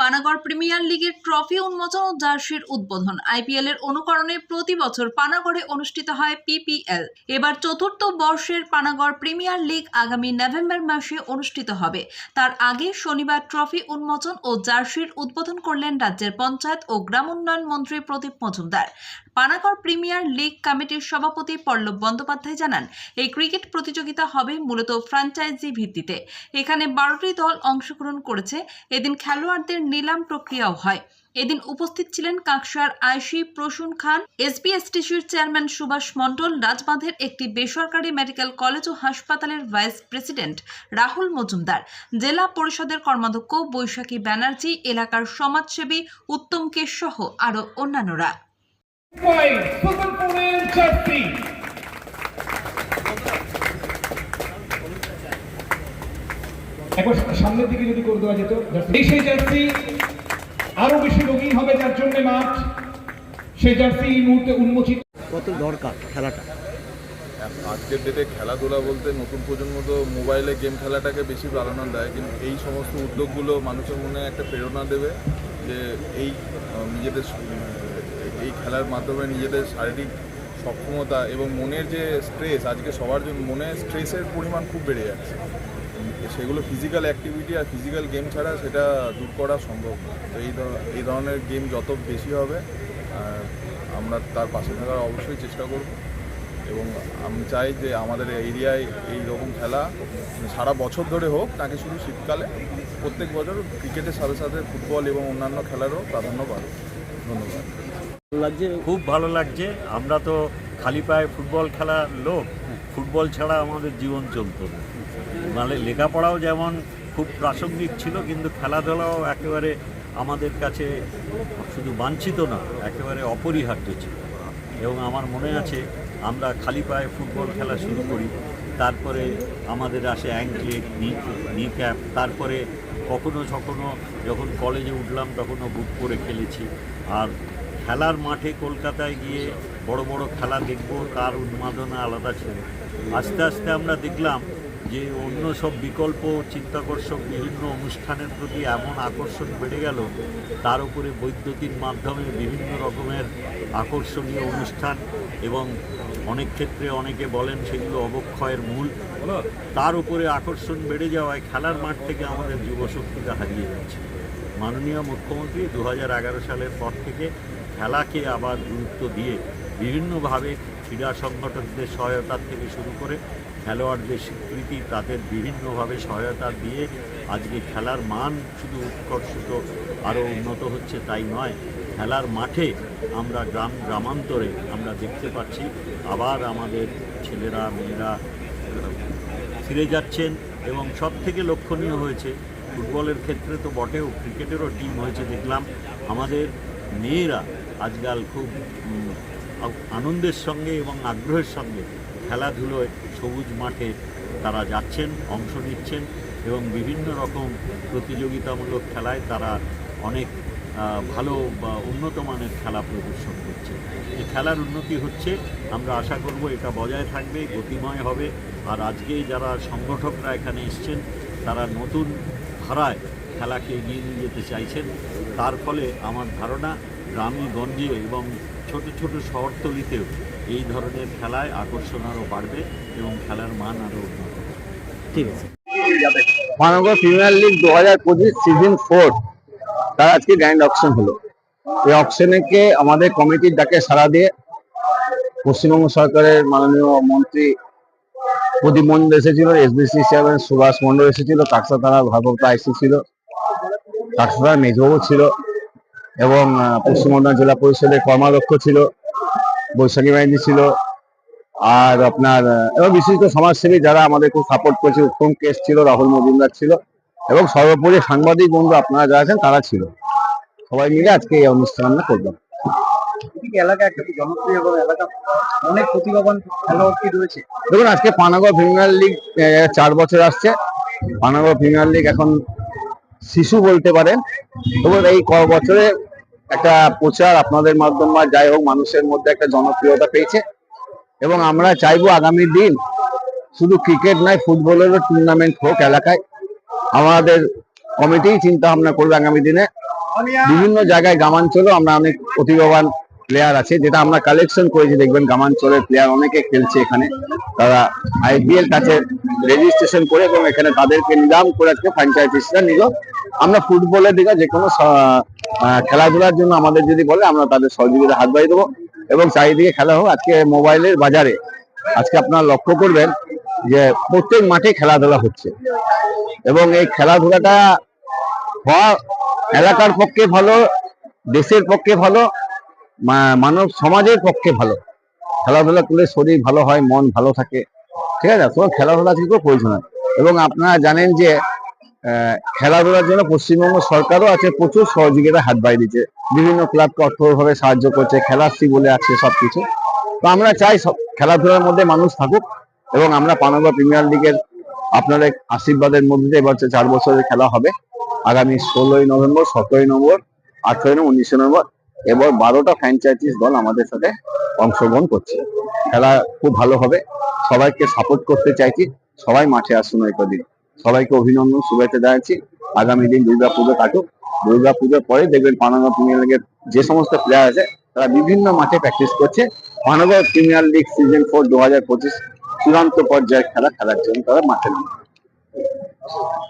Panagarh premier লিগের trophy উন্মোচন ও জার্সির উদ্বোধন। আইপিএল এর অনুকরণে প্রতি বছর পানাগড়ে অনুষ্ঠিত হয় পিপিএল এবার চতুর্থ বর্ষের পানাগড় প্রিমিয়ার লিগ আগামী নভেম্বর মাসে অনুষ্ঠিত হবে। তার আগে শনিবার ট্রফি উন্মোচন ও জার্সির উদ্বোধন করলেন রাজ্যের পঞ্চায়েত ও গ্রাম উন্নয়ন মন্ত্রী প্রদীপ মজুমদার। পানাগড় প্রিমিয়ার লিগ কমিটির সভাপতি পল্লব বন্দ্যোপাধ্যায় জানান, এই ক্রিকেট প্রতিযোগিতা হবে মূলত ফ্র্যাঞ্চাইজি ভিত্তিতে। এখানে বারোটি দল অংশগ্রহণ করেছে। এদিন খেলোয়াড়দের নিলাম প্রক্রিয়াও হয়। এদিন উপস্থিত ছিলেন কাকসার আইসি প্রসূন খান এসবিএসটিসির চেয়ারম্যান সুভাষ মণ্ডল, রাজবাঁধের একটি বেসরকারি মেডিকেল কলেজ ও হাসপাতালের ভাইস প্রেসিডেন্ট রাহুল মজুমদার, জেলা পরিষদের কর্মাধ্যক্ষ বৈশাখী ব্যানার্জি, এলাকার সমাজসেবী উত্তম কেশ সহ আরও অন্যান্যরা। একবার সামনের দিকে যদি করে দেওয়া যেত এই সেই জার্সি আরও বেশি রঙিন হবে যার জন্য মাঠ। সেই জার্সি এই মুহূর্তে উন্মোচিত। কত দরকার খেলাটা? আজকের ডেটে খেলাধুলা বলতে নতুন প্রজন্ম তো মোবাইলে গেম খেলাটাকে বেশি প্রাধান্য দেয় কিন্তু এই সমস্ত উদ্যোগগুলো মানুষের মনে একটা প্রেরণা দেবে যে এই নিজেদের খেলার মাধ্যমে নিজেদের শারীরিক সক্ষমতা এবং মনের যে স্ট্রেস আজকে সবার জন্য মনে স্ট্রেসের পরিমাণ খুব বেড়ে যাচ্ছে। সেগুলো ফিজিক্যাল অ্যাক্টিভিটি আর ফিজিক্যাল গেম ছাড়া সেটা দূর করা সম্ভব না। তো এই এই ধরনের গেম যত বেশি হবে আমরা তার পাশে থাকার অবশ্যই চেষ্টা করব। এবং আমি চাই যে আমাদের এরিয়ায় এই রকম খেলা সারা বছর ধরে হোক নাকি শুধু শীতকালে প্রত্যেক বছর ক্রিকেটের সাথে সাথে ফুটবল এবং অন্যান্য খেলারও প্রাধান্য পাবে ধন্যবাদ। লাগছে? খুব ভালো লাগছে। আমরা তো খালি পায়ে ফুটবল খেলার লোক, ফুটবল ছাড়া আমাদের জীবন চলতো মানে লেখাপড়াও যেমন খুব প্রাসঙ্গিক ছিল, কিন্তু খেলাধুলাও একেবারে আমাদের কাছে শুধু বাঞ্ছিত না, একেবারে অপরিহার্য ছিল। এবং আমার মনে আছে, আমরা খালি পায়ে ফুটবল খেলা শুরু করি, তারপরে আমাদের আসে অ্যাঙ্কলেট নি নি ক্যাপ তারপরে কখনো কখনো যখন কলেজে উঠলাম, তখনও বুক করে খেলেছি। আর খেলার মাঠে কলকাতায় গিয়ে বড় বড় খেলা দেখব, তার উন্মাদনা আলাদা ছিল। আস্তে আস্তে আমরা দেখলাম যে অন্য সব বিকল্প চিত্তাকর্ষক বিভিন্ন অনুষ্ঠানের প্রতি এমন আকর্ষণ বেড়ে গেল, তার উপরে বৈদ্যুতিক মাধ্যমে বিভিন্ন রকমের আকর্ষণীয় অনুষ্ঠান এবং অনেক ক্ষেত্রে অনেকে বলেন সেগুলো অবক্ষয়ের মূল। তার উপরে আকর্ষণ বেড়ে যাওয়ায় খেলার মাঠ থেকে আমাদের যুবশক্তিটা হারিয়ে যাচ্ছে। মাননীয় মুখ্যমন্ত্রী দু হাজার এগারো সালের পর থেকে খেলাকে আবার গুরুত্ব দিয়ে বিভিন্নভাবে ক্রীড়া সংগঠকদের সহায়তার থেকে শুরু করে খেলোয়াড়দের স্বীকৃতি, তাদের বিভিন্নভাবে সহায়তা দিয়ে আজকে খেলার মান শুধু উৎকর্ষিত আরও উন্নত হচ্ছে তাই নয়, খেলার মাঠে আমরা গ্রাম গ্রামান্তরে আমরা দেখতে পাচ্ছি আবার আমাদের ছেলেরা, মেয়েরা ফিরে যাচ্ছেন এবং সব থেকে লক্ষণীয় হয়েছে, ফুটবলের ক্ষেত্রে তো বটেও, ক্রিকেটেরও টিম হয়েছে দেখলাম, আমাদের মেয়েরা আজকাল খুব আনন্দের সঙ্গে এবং আগ্রহের সঙ্গে খেলাধুলোয় সবুজ মাঠে তারা যাচ্ছেন, অংশ নিচ্ছেন এবং বিভিন্ন রকম প্রতিযোগিতামূলক খেলায় তারা অনেক ভালো বা উন্নত মানের খেলা প্রদর্শন করছে। এই খেলার উন্নতি হচ্ছে, আমরা আশা করব এটা বজায় থাকবে, গতিময় হবে। আর আজকে যারা সংগঠকরা এখানে এসছেন, তারা নতুন ধারায় খেলাকে এগিয়ে নিয়ে যেতে চাইছেন। তার ফলে আমার ধারণা গ্রামে গঞ্জে এবং ছোট ছোট শহরতলিতেও এই ধরনের খেলায় আকর্ষণ আরও বাড়বে এবং খেলার মান আরও উন্নত ঠিক আছে। পানাগড় প্রিমিয়ার লিগ দু হাজার পঁচিশ সিজন ফোর তার আজকে গ্র্যান্ড অপশন হলো। এই অকশনে কে আমাদের কমিটির ডাকে সাড়া দিয়ে পশ্চিমবঙ্গ সরকারের মাননীয় মন্ত্রী প্রদীপ মন্ডল এসেছিল এসবিসি চেয়ারম্যান সুভাষ মন্ডল এসেছিল কাকসা তারা ভারপ্রাপ্ত আইসি থানার মেজবাবু ছিল এবং পশ্চিম বর্ধমান জেলা পরিষদের কর্মাধ্যক্ষ ছিল বৈশাখী ব্যানার্জি ছিল আর আপনার এবং বিশিষ্ট সমাজসেবী যারা আমাদের খুব সাপোর্ট করেছে উত্তম কেস ছিল রাহুল মজুমদার ছিল এবং সর্বোপরি সাংবাদিক বন্ধু আপনারা যারা আছেন তারা ছিল। সবাই মিলে আজকে এই অনুষ্ঠান আমরা করলাম। এলাকা একটা জনপ্রিয় এবং এলাকা অনেক প্রতিভাবান খেলোয়াড় রয়েছে? দেখুন আজকে পানাগড় প্রিমিয়ার লিগ চার বছর আসছে। পানাগড় প্রিমিয়ার লিগ এখন শিশু বলতে পারেন। এবং এই ক বছরে একটা প্রচার আপনাদের মাধ্যমে যাই হোক মানুষের মধ্যে একটা জনপ্রিয়তা পেয়েছে। এবং আমরা চাইব আগামী দিন শুধু ক্রিকেট নয়, ফুটবলেরও টুর্নামেন্ট হোক এলাকায়। আমাদের কমিটি চিন্তা ভাবনা করবে আগামী দিনে। বিভিন্ন জায়গায়, গ্রামাঞ্চলেও আমরা অনেক প্রতিভাবান প্লেয়ার আছে, যেটা আমরা কালেকশন করেছি, দেখবেন গ্রামাঞ্চলের প্লেয়ার অনেকে খেলছে এখানে। তারা আইপিএল কাছে রেজিস্ট্রেশন করে এবং এখানে তাদেরকে নিলাম করে আজকে ফ্র্যাঞ্চাইজিসটা নিল। আমরা ফুটবলের দিকে যে কোনো খেলাধুলার জন্য আমাদের যদি বলে, আমরা তাদের সহযোগিতা হাত বাড়িয়ে দেবো। এবং চারিদিকে খেলা হোক, আজকে মোবাইলের বাজারে। আজকে আপনারা লক্ষ্য করবেন যে প্রত্যেক মাঠে খেলাধুলা হচ্ছে। এবং এই খেলাধুলাটা হওয়া এলাকার পক্ষে ভালো, দেশের পক্ষে ভালো মানব সমাজের পক্ষে ভালো। খেলাধুলা করলে শরীর ভালো হয়, মন ভালো থাকে। ঠিক আছে? তো খেলাধুলা থেকে প্রয়োজন হয় এবং আপনারা জানেন যে খেলাধুলার জন্য পশ্চিমবঙ্গ সরকারও আছে, প্রচুর সহযোগিতা হাত বাড়িয়ে দিচ্ছে বিভিন্ন ক্লাবকে অর্থভাবে সাহায্য করছে খেলাশ্রী বলে আছে সবকিছু। তো আমরা চাই সব, খেলাধুলার মধ্যে মানুষ থাকুক এবং আমরা পানাগড় প্রিমিয়ার লিগের আপনাদের আশীর্বাদের মধ্যে এবার চার বছরের খেলা হবে। আগামী ষোলোই নভেম্বর, সতেরোই নভেম্বর, আঠেরোই নভেম্বর উনিশে নভেম্বর। এবার বারোটা ফ্র্যাঞ্চাইজিস দল আমাদের সাথে অংশগ্রহণ করছে। খেলা খুব ভালো হবে। সবাইকে সাপোর্ট করতে চাইছি। সবাই মাঠে আসুন ওই কদিন সবাইকে অভিনন্দন, শুভেচ্ছা জানাচ্ছি। আগামী দিন দুর্গা পুজো কাটুক। দুর্গা পুজোর পরে দেখবেন পানাগড় প্রিমিয়ার লিগের যে সমস্ত প্লেয়ার আছে, তারা বিভিন্ন মাঠে প্র্যাকটিস করছে। Panagarh premier league season four দু হাজার পঁচিশ চূড়ান্ত পর্যায়ের খেলা খেলার জন্য তারা মাঠে নামবে।